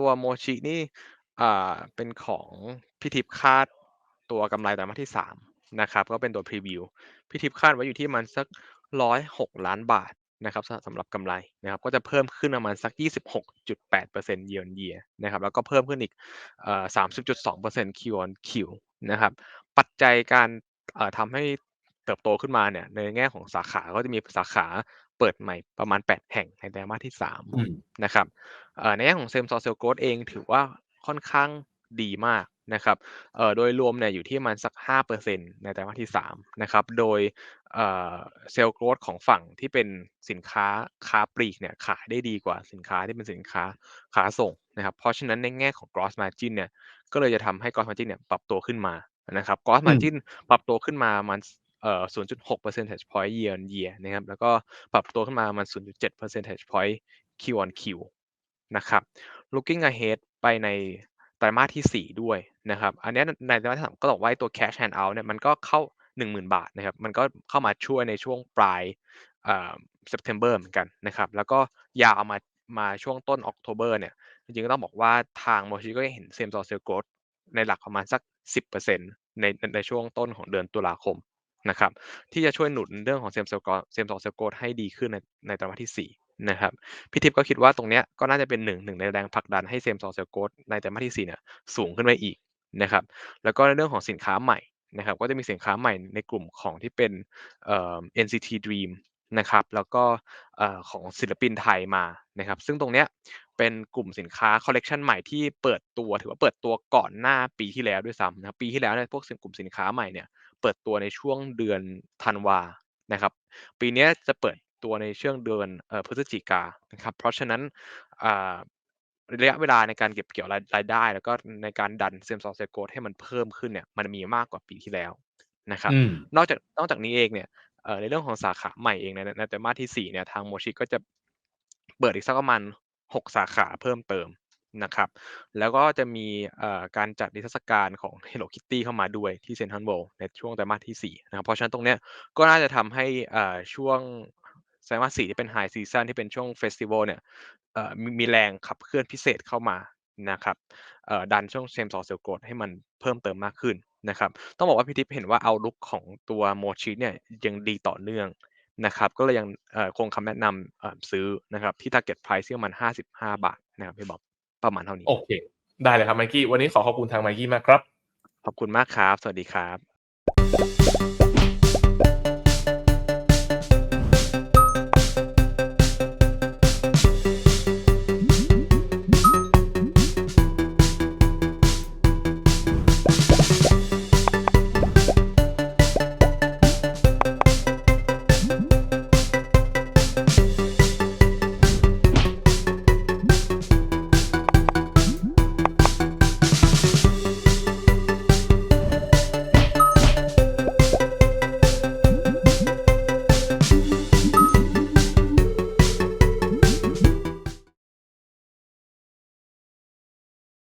ัวโมชินี่อ่าเป็นของพี่ทิพคาดตัวกำไรไตรมาสที่3นะครับ ก็เป็นตัวพรีวิวพี่ทิพคาดไว้อยู่ที่มาณสัก106ล้านบาทนะครับสำหรับกำไรนะครับก็จะเพิ่มขึ้นประมาณสัก 26.8% year on year นะครับแล้วก็เพิ่มขึ้นอีกเอ่อ30.2% Q on Q นะครับปัจจัยการทำให้เติบโตขึ้นมาเนี่ยในแง่ของสาขาก็จะมีสาขา เปิดใหม่ประมาณ 8 แห่งในไตรมาสที่อืม3นะครับเอ่อในแง่ของ Same Store Sales Growth เองถือว่าค่อนข้างดีมากนะครับเอ่อโดยรวมเนี่ยอยู่ที่ประมาณสัก 5%ในไตรมาสที่3นะครับ โดยเอ่อ Sales Growth ของฝั่งที่เป็นสินค้าค้าปลีกเนี่ยขายได้ดีกว่าสินค้าที่เป็นสินค้าค้าส่งนะครับ เพราะฉะนั้นในแง่ของ Gross Margin เนี่ย ก็เลยจะทำให้ Gross Margin เนี่ยปรับตัวขึ้นมานะครับ Gross อืม Margin ปรับตัวขึ้นมาประมาณ เอ่อ0.6 percentage point year on year นะครับ แล้วก็ปรับตัวขึ้นมาประมาณ0.7 percentage point Q on Q นะครับ Looking ahead ไปในไตรมาสที่ 4 ด้วยนะครับ อันนี้ในไตรมาสที่3ก็บอกว่าไอ้ตัว Cash Hand Out เนี่ยมันก็เข้า 10,000 บาทนะครับ มันก็เข้ามาช่วยในช่วงปลายเอ่อ September เหมือนกันนะครับ แล้วก็ยาวมามาช่วงต้น October เนี่ย จริงๆก็ต้องบอกว่าทางโมชิก็เห็น Same Store Sales Growth ในหลักประมาณสัก 10%ในในช่วงต้นของเดือนตุลาคม นะครับที่จะช่วยหนุนเรื่องของ Same Store Growth Same Store Sales Growth ให้ดีขึ้นในในไตรมาสที่4นะครับพี่ทิพย์ก็คิดว่าตรงเนี้ยก็น่าจะเป็นหนึ่งหนึ่งในแรงผลักดันให้ Same Store Sales Growth ในไตรมาสที่4เนี่ยสูงขึ้นไปอีกนะครับแล้วก็ในเรื่องของสินค้าใหม่นะครับก็จะมีสินค้าใหม่ในกลุ่มของที่เป็นเอ่อ NCT Dream นะครับแล้วก็เอ่อของศิลปินไทยมานะครับซึ่งตรงเนี้ยเป็นกลุ่มสินค้าคอลเลกชันใหม่ที่เปิดตัวถือว่าเปิดตัวก่อนหน้าปีที่แล้วด้วยซ้ำนะปีที่แล้วเนี่ยพวกกลุ่มสินค้าใหม่เนี่ย เปิดตัวในช่วงเดือนธันวานะครับ ปีเนี้ยจะเปิดตัวในช่วงเดือนเอ่อพฤศจิกานะครับ เพราะฉะนั้นอ่าระยะเวลาในการเก็บเกี่ยวรายรายได้ แล้วก็ในการดัน Same Store Sales Growth ให้มันเพิ่มขึ้นเนี่ยมันมีมากกว่าปีที่แล้วนะครับอืมนอกจากนอกจากนี้เองเนี่ยเอ่อในเรื่องของสาขาใหม่เองในในไตรมาสที่4เนี่ยทางโมชิก็จะเปิดอีกสักประมาณ6สาขาเพิ่มเติม นะครับ แล้วก็จะมีการจัดนิทรรศการของ Hello Kitty เข้ามาด้วยที่ Central World ในช่วงไตรมาสที่ 4 นะครับ เพราะฉะนั้นตรงเนี้ยก็น่าจะทำให้ช่วงไตรมาส4ที่เป็น High Season ที่เป็นช่วงเฟสติวัลเนี่ยมีมีแรงขับเคลื่อนพิเศษเข้ามานะครับดันช่วง Same Store Sales Growth ให้มันเพิ่มเติมมากขึ้นนะครับต้องบอกว่าพี่ทิพย์เห็นว่า outlook ของตัวโมชิเนี่ยยังดีต่อเนื่องนะครับก็เลยยังคงคำแนะนำซื้อนะครับที่ target price ที่ประมาณ 55 บาทนะครับพี่บ๊อบ ประมาณเท่านี้ โอเค ได้เลยครับไมค์กี้ วันนี้ขอขอบคุณทางไมค์กี้มากครับ ขอบคุณมากครับ สวัสดีครับ